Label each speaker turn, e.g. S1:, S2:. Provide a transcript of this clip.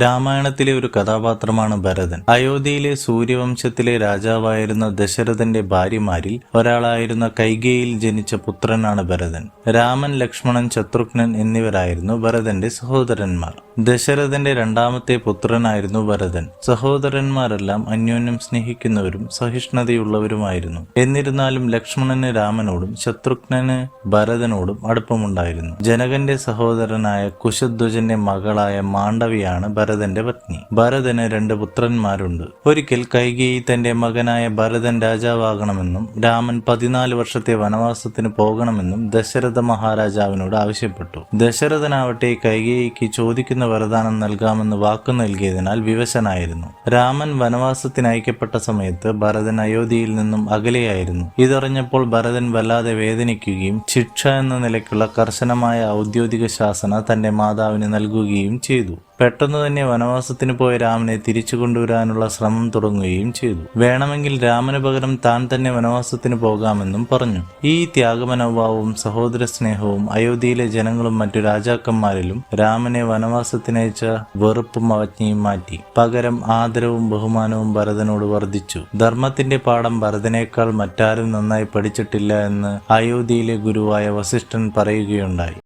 S1: രാമായണത്തിലെ ഒരു കഥാപാത്രമാണ് ഭരതൻ. അയോധ്യയിലെ സൂര്യവംശത്തിലെ രാജാവായിരുന്ന ദശരഥന്റെ ഭാര്യമാരിൽ ഒരാളായിരുന്ന കൈകേയിൽ ജനിച്ച പുത്രനാണ് ഭരതൻ. രാമൻ ലക്ഷ്മണൻ ശത്രുഘ്നൻ എന്നിവരായിരുന്നു ഭരതന്റെ സഹോദരന്മാർ. ദശരഥന്റെ രണ്ടാമത്തെ പുത്രനായിരുന്നു ഭരതൻ സഹോദരന്മാരെല്ലാം അന്യോന്യം സ്നേഹിക്കുന്നവരും സഹിഷ്ണുതയുള്ളവരുമായിരുന്നു. എന്നിരുന്നാലും ലക്ഷ്മണന് രാമനോടും ശത്രുഘ്നന് ഭരതനോടും അടുപ്പമുണ്ടായിരുന്നു. ജനകന്റെ സഹോദരനായ കുശധ്വജന്റെ മകളായ മാണ്ഡവിയാണ് ഭരതന്റെ പത്നി. ഭരതന് രണ്ട് പുത്രന്മാരുണ്ട്. ഒരിക്കൽ കൈകേയി തന്റെ മകനായ ഭരതൻ രാജാവാകണമെന്നും രാമൻ പതിനാല് വർഷത്തെ വനവാസത്തിന് പോകണമെന്നും ദശരഥ മഹാരാജാവിനോട് ആവശ്യപ്പെട്ടു. ദശരഥനാവട്ടെ കൈകേയിക്ക് ചോദിക്കുന്ന വരദാനം നൽകാമെന്ന് വാക്കു നൽകിയതിനാൽ വിവശനായിരുന്നു. രാമൻ വനവാസത്തിന് അയക്കപ്പെട്ട സമയത്ത് ഭരതൻ അയോധ്യയിൽ നിന്നും അകലെയായിരുന്നു. ഇതറിഞ്ഞപ്പോൾ ഭരതൻ വല്ലാതെ വേദനിക്കുകയും ശിക്ഷ എന്ന നിലയ്ക്കുള്ള കർശനമായ ഔദ്യോഗിക ശാസന തന്റെ മാതാവിന് നൽകുകയും ചെയ്തു. പെട്ടെന്ന് തന്നെ വനവാസത്തിന് പോയ രാമനെ തിരിച്ചു കൊണ്ടുവരാനുള്ള ശ്രമം തുടങ്ങുകയും ചെയ്തു. വേണമെങ്കിൽ രാമന് പകരം താൻ തന്നെ വനവാസത്തിന് പോകാമെന്നും പറഞ്ഞു. ഈ ത്യാഗമനോഭാവവും സഹോദര സ്നേഹവും അയോധ്യയിലെ ജനങ്ങളും മറ്റു രാജാക്കന്മാരിലും രാമനെ വനവാസത്തിനയച്ച വെറുപ്പും അവജ്ഞയും മാറ്റി. പകരം ആദരവും ബഹുമാനവും ഭരതനോട് വർദ്ധിച്ചു. ധർമ്മത്തിന്റെ പാഠം ഭരതനേക്കാൾ മറ്റാരും നന്നായി പഠിച്ചിട്ടില്ല എന്ന് അയോധ്യയിലെ ഗുരുവായ വസിഷ്ഠൻ പറയുകയുണ്ടായി.